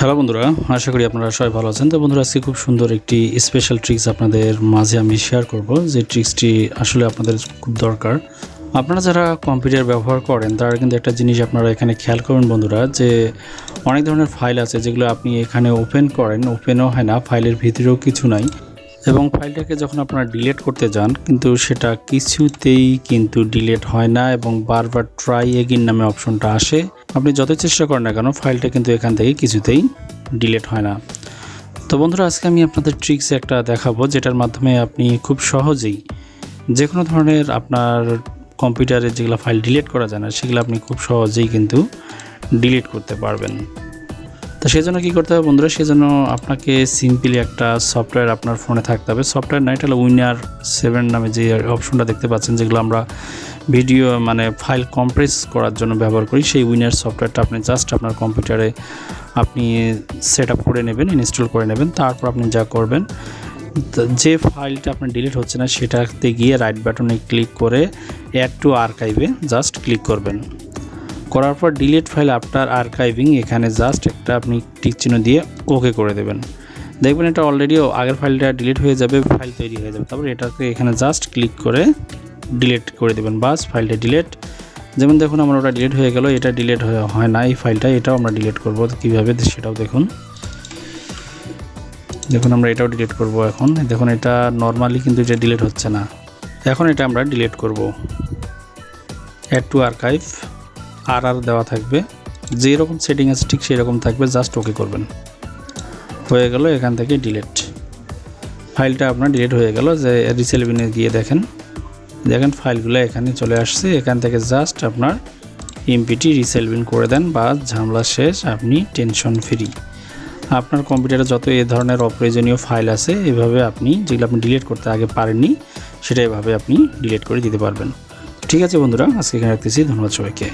Hello বন্ধুরা, আশা করি আপনারা সবাই ভালো আছেন। তো বন্ধুরা, আজকে খুব সুন্দর একটি স্পেশাল ট্রিক্স আপনাদের মাঝে আমি শেয়ার করব। যে ট্রিক্সটি আসলে আপনাদের খুব দরকার। আপনারা যারা কম্পিউটার ব্যবহার করেন, তারা কিন্তু একটা জিনিস আপনারা এখানে খেয়াল করবেন বন্ধুরা, যে অনেক ধরনের ফাইল আছে যেগুলো আপনি এখানে ওপেন করেন ওপেনও হয় না ফাইলের ভিতরেও কিছু নাই। এবং ফাইলটাকে যখন আপনারা ডিলেট করতে যান, কিন্তু সেটা কিছুতেই কিন্তু ডিলেট হয় না এবং বারবার ট্রাই এগিন নামে অপশনটা আসে। আপনি যত চেষ্টা করেন না কেন ফাইলটা কিন্তু এখান থেকে কিছুতেই ডিলেট হয় না। তো বন্ধুরা, আজকে আমি আপনাদের ট্রিক্স একটা দেখাবো, যেটার মাধ্যমে আপনি খুব সহজেই যে কোনো ধরনের আপনার কম্পিউটারে যেগুলো ফাইল ডিলিট করা যায় না, সেগুলো আপনি খুব সহজেই কিন্তু ডিলিট করতে পারবেন। তো সেজন্য কী করতে হবে বন্ধুরা? সেজন্য আপনাকে সিম্পলি একটা সফটওয়্যার আপনার ফোনে থাকতে হবে। সফটওয়্যার না, এটা হলো উইনার সেভেন নামে যে অপশনটা দেখতে পাচ্ছেন, যেগুলো আমরা ভিডিও মানে ফাইল কম্প্রেস করার জন্য ব্যবহার করি। সেই উইনার সফটওয়্যারটা আপনি জাস্ট আপনার কম্পিউটারে আপনি সেট আপ করে নেবেন ইনস্টল করে নেবেন, তারপর আপনি যা করবেন যে ফাইলটা আপনার ডিলিট হচ্ছে না, সেটাতে গিয়ে রাইট বাটনে ক্লিক করে অ্যাড টু আর্কাইভে জাস্ট ক্লিক করবেন। করার পর ডিলিট ফাইল আফটার আর্কাইভিং এখানে জাস্ট একটা আপনি টিক চিহ্ন দিয়ে ওকে করে দেবেন। দেখবেন এটা অলরেডি আগের ফাইলটা ডিলিট হয়ে যাবে ফাইল তৈরি হয়ে যাবে। তারপর এটাকে এখানে জাস্ট ক্লিক করে ডিলিট করে দেবেন। বাস ফাইলটা ডিলিট যেমন দেখুন আমার ওটা ডিলিট হয়ে গেল, এটা ডিলিট হয় না। এই ফাইলটা এটাও আমরা ডিলিট করব কীভাবে, সেটাও দেখুন। দেখুন আমরা এটাও ডিলিট করব এখন। দেখুন এটা নর্মালি কিন্তু এটা ডিলিট হচ্ছে না। এখন এটা আমরা ডিলিট করব। অ্যাড টু আর্কাইভ আর আর দেওয়া থাকবে। যেরকম সেটিং আছে ঠিক সেরকম থাকবে জাস্ট ওকে করবেন। হয়ে গেল এখান থেকে ডিলিট ফাইলটা আপনার ডিলিট হয়ে গেল, যে রিসেলভিনে গিয়ে দেখেন। দেখেন ফাইলগুলো এখানে চলে আসছে। এখান থেকে জাস্ট আপনার এমপিটি রিসেলভিন করে দেন বা ঝামেলা শেষ, আপনি টেনশন ফ্রি আপনার কম্পিউটারে যত এ ধরনের অপ্রয়োজনীয় ফাইল আছে, এভাবে আপনি যেগুলো আপনি ডিলিট করতে আগে পারেননি, সেটা এভাবে আপনি ডিলিট করে দিতে পারবেন। ঠিক আছে বন্ধুরা, আজকে এখানে রাখতেছি। ধন্যবাদ সবাইকে।